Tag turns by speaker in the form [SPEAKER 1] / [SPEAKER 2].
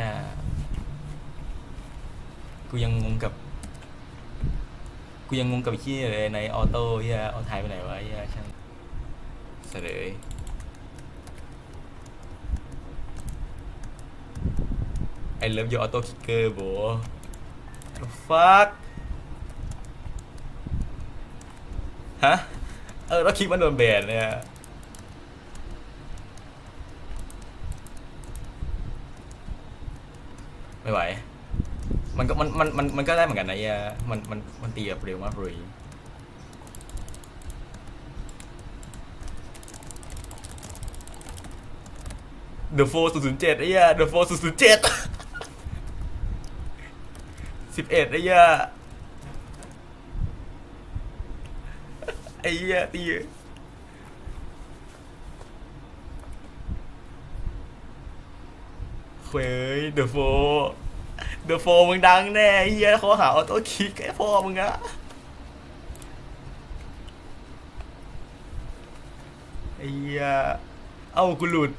[SPEAKER 1] ย กูยังงงกับ กูยังงงกับไอ้ที่เลยในออโต้เฮียเอาถ่ายไปไหนวะเฮียช่างเสลยไอเลิฟยูออโต้คิกเกอร์โบ fuck ฮะ เออแล้วคลิปมันโดนแบนเนี่ย ไม่ไหว มันก็มันมันมันมันก็ได้เหมือนกันนะเฮียมันมันมันตีแบบเร็วมากเลย The Four ศูนย์ศูนย์เจ็ดไอ้เหี้ย The Four ศูนย์ศูนย์เจ็ดสิบเอ็ดไอ้เหี้ยไอ้เหี้ยตี เฟ้ยเดอะโฟเดอะโฟมึงดังแน่เฮียเขาหาออโต้คิกไอ้พ่อมึงอะไอ้เฮียเอ้ากูหลุด